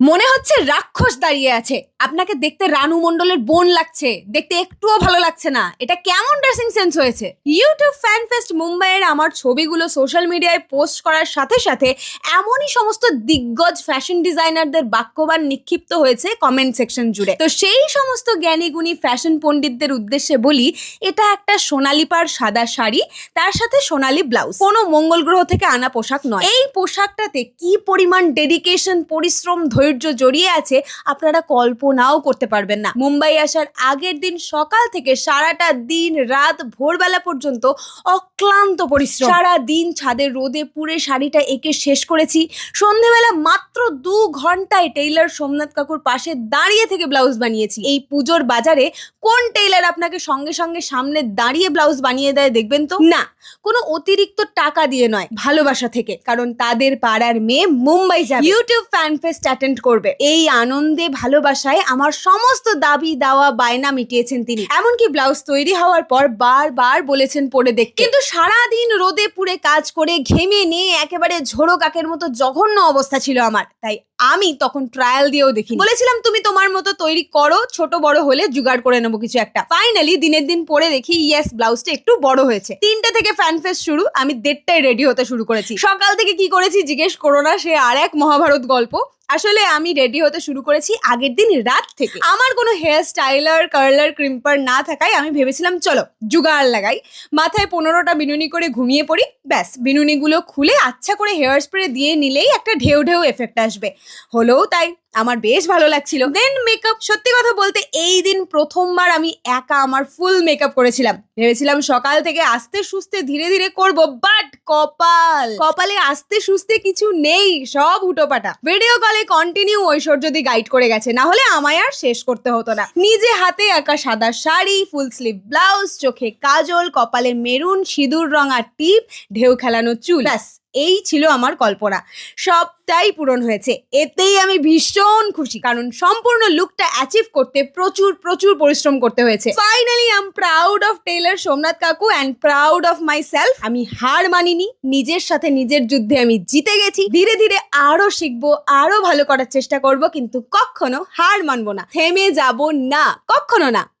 মনে হচ্ছে রাক্ষস দাঁড়িয়ে আছে। আপনাকে দেখতে রানু মণ্ডলের বোন লাগছে। দেখতে একটুও ভালো লাগছে না। এটা কেমন ড্রেসিং সেন্স হয়েছে? ইউটিউব ফ্যান ফেস্ট মুম্বাইয়ের আমার ছবিগুলো সোশ্যাল মিডিয়ায় পোস্ট করার সাথে সাথে এমনই সমস্ত দিগ্গজ ফ্যাশন ডিজাইনারদের বাক্যবান নিক্ষিপ্ত হয়েছে কমেন্ট সেকশন জুড়ে। তো সেই সমস্ত জ্ঞানীগুণী ফ্যাশন পণ্ডিতদের উদ্দেশ্যে বলি, এটা একটা সোনালি পার সাদা শাড়ি, তার সাথে সোনালি ব্লাউজ কোনো মঙ্গল গ্রহ থেকে আনা পোশাক নয়। এই পোশাকটাতে কি পরিমাণ ডেডিকেশন পরিশ্রম, ধৈর্য জড়িয়ে আছে, আপনারা কল্পনাও করতে পারবেন না। মুম্বাই আসার আগের দিন সকাল থেকে সারাটা দিন রাত ভোরবেলা পর্যন্ত অক্লান্ত পরিশ্রম। সারা দিন ছাদের রোদে পুড়ে শাড়িটা এঁকে শেষ করেছি। সন্ধেবেলা মাত্র দু ঘন্টায় টেইলার সোমনাথ কাকুর পাশে দাঁড়িয়ে থেকে ব্লাউজ বানিয়েছি। এই পুজোর বাজারে কোন টেইলার আপনাকে সঙ্গে সঙ্গে সামনে দাঁড়িয়ে ব্লাউজ বানিয়ে দেয় দেখবেন তো? না, কোনো অতিরিক্ত টাকা দিয়ে নয়, ভালোবাসা থেকে। কারণ তাদের পাড়ার মেয়ে মুম্বাই যাবে। ইউটিউব ফ্যান ফেস্ট অ্যাটেন্ড করবে। এই আনন্দে, ভালোবাসায় আমার সমস্ত দাবি, দাওয়া, বায়না মিটিয়েছেন তিনি। এমনকি ব্লাউজ তৈরি হওয়ার পর বারবার বলেছেন পরে দেখ কিন্তু সারাদিন রোদে পুড়ে কাজ করে, ঘেমে নিয়ে একেবারে ঝোড়ো কাকের মতো জঘন্য অবস্থা ছিল আমার। তাই আমি তখন ট্রায়াল দিয়েও দেখি বলেছিলাম, তুমি তোমার মতো তৈরি করো, ছোট বড় হলে জোগাড় করে নেব কিছু একটা। ফাইনালি দিনের দিন পরে দেখি ইয়েস ব্লাউজটা একটু বড় হয়েছে। তিনটে থেকে ফ্যান ফেস্ট শুরু, আমি দেড়টায় রেডি হতে শুরু করেছি। সকাল থেকে কি করেছি, জিজ্ঞেস করো না, সে আর এক মহাভারত গল্প। আসলে আমি রেডি হতে শুরু করেছি আগের দিন রাত থেকে। আমার কোনো হেয়ার স্টাইলার কার্লার ক্রিম্পার না থাকায় আমি ভেবেছিলাম, চলো জুগাড় লাগাই। মাথায় পনেরোটা বিনুনি করে ঘুমিয়ে পড়ি, ব্যাস, বিনুনিগুলো খুলে আচ্ছা করে হেয়ার স্প্রে দিয়ে নিলেই একটা ঢেউ ঢেউ এফেক্ট আসবে। হলেও তাই, আমার বেশ ভালো লাগছিল। দেন মেকআপ সত্যি কথা বলতে এই দিন প্রথমবার আমি একা আমার ফুল মেকআপ করেছিলাম। ভেবেছিলাম সকাল থেকে আস্তে সুস্তে ধীরে ধীরে করব বাট কপাল। কপালে আস্তে সুস্তে কিছু নেই, সব উটোপাটা। ভিডিও কলে কন্টিনিউ ঐশ্বর্য যদি গাইড করে গেছে, না হলে আমায় আর শেষ করতে হতো না। নিজে হাতে আঁকা সাদা শাড়ি ফুল স্লিভ ব্লাউজ চোখে কাজল, কপালে মেরুন, সিঁদুর রঙা টিপ, ঢেউ খেলানো চুল। ব্যাস এই ছিল আমার কল্পনা। সবটাই পূরণ হয়েছে। এতেই আমি ভীষণ খুশি, কারণ সম্পূর্ণ লুকটা অ্যাচিভ করতে প্রচুর প্রচুর পরিশ্রম করতে হয়েছে। Finally I am proud of tailor Somnath কাকু and proud of myself আমি হার মানিনি, নিজের সাথে নিজের যুদ্ধে আমি জিতে গেছি। ধীরে ধীরে আরও শিখব, আরও ভালো করার চেষ্টা করব, কিন্তু কখনো হার মানবো না। থেমে যাব না, কখনো না।